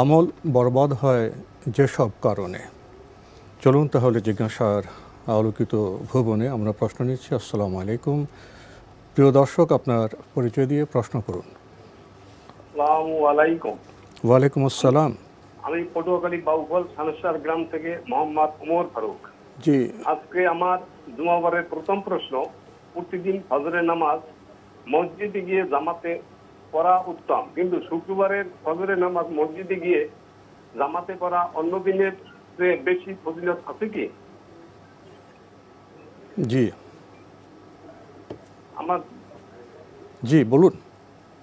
আমল বরবাদ হয় যেসব কারণে। চলুন তাহলে জিজ্ঞাসার আলোকিত ভুবনে আমরা প্রশ্ন নিচ্ছি। আসসালামু আলাইকুম। প্রিয় দর্শক আপনার পরিচয় দিয়ে প্রশ্ন করুন। ওয়ালাইকুম আসসালাম। আমি পটুয়াখালী বাউফল সানসার গ্রাম থেকে মোহাম্মদ ওমর ফারুক। জি। আজকে আমার জুমাবারের প্রথম প্রশ্ন প্রতিদিন ফজরের নামাজ মসজিদে গিয়ে জামাতে পড়া উত্তম। কিন্তু শুক্রবারের ফজরের নামাজ মসজিদে গিয়ে জামাতে পড়া অন্য দিনের চেয়ে বেশি ফজিলত আছে কি? জি। আমার জি বলুন।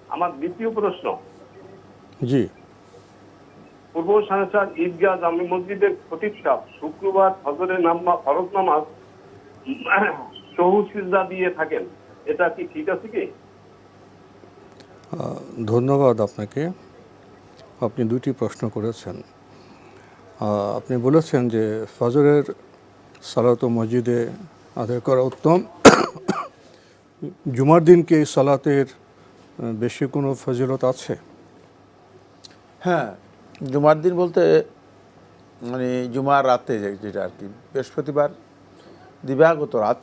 আমার দ্বিতীয় প্রশ্ন। জি। পূর্ব সানসার ঈদগাহ জামি মসজিদের খতিব সাহেব শুক্রবার ফজরের নামা ফরজ নামাজ সহু সিজদা দিয়ে থাকেন। এটা কি ঠিক আছে কি? ধন্যবাদ আপনাকে। আপনি দুটি প্রশ্ন করেছেন। আপনি বলেছেন যে ফজরের সালাত মসজিদে আদায় করা উত্তম। জুমার দিনকে এই সালাতের বেশি কোনো ফজিলত আছে? হ্যাঁ জুমার দিন বলতে মানে জুমার রাতে যেটা আর কি, বৃহস্পতিবার দিবাগত রাত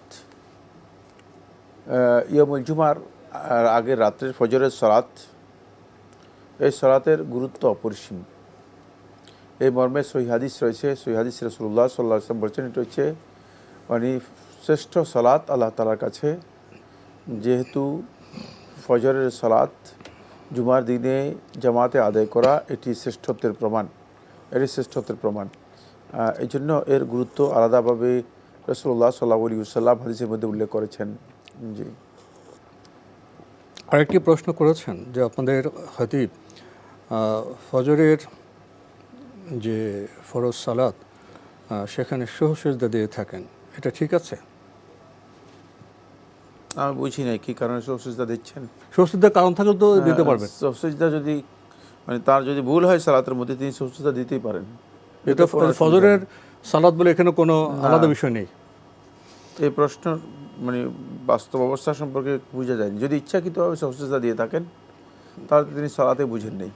ইয়মুল জুমার আর আগের রাত্রের ফজরের সরাত এই সরাতের গুরুত্ব অপরিসীম। এই মর্মে সহি হাদিস রয়েছে, সহি হাদিস রসুল্লাহ সাল্লাহ আসলাম বলছেন, এটা হচ্ছে মানে শ্রেষ্ঠ সলাৎ আল্লাহ তালার কাছে। যেহেতু ফজরের সলাৎ জুমার দিনে জামাতে আদায় করা, এটি শ্রেষ্ঠত্বের প্রমাণ। এটি শ্রেষ্ঠত্বের প্রমাণ। এই জন্য এর গুরুত্ব আলাদাভাবে রসুল্লাহ সাল্লাহ আলী সাল্লাম হাদিসের মধ্যে উল্লেখ করেছেন। জি। আরেকটি প্রশ্ন করেছেন যে আপনাদের আহ, ফজরের যে ফরজ সালাত সেখানে সহসেজদা দিয়ে থাকেন। এটা ঠিক আছে? আমি বুঝি নাই কী কারণে সবসিজদা দিচ্ছেন? সহসেজদার কারণ থাকলে তো দিতে পারবেন। সবসিজদা যদি মানে তার যদি ভুল হয় সালাতের মধ্যে তিনি সবসিজদা দিতেই পারেন। এটা ফজরের সালাদ বলে এখানে কোনো আলাদা বিষয় নেই। এই প্রশ্ন মানে বাস্তব অবস্থা সম্পর্কে বোঝা যায়নি। যদি ইচ্ছাকৃতভাবে সবসিজদা দিয়ে থাকেন, তাহলে তিনি সালাতে বুঝেন নেই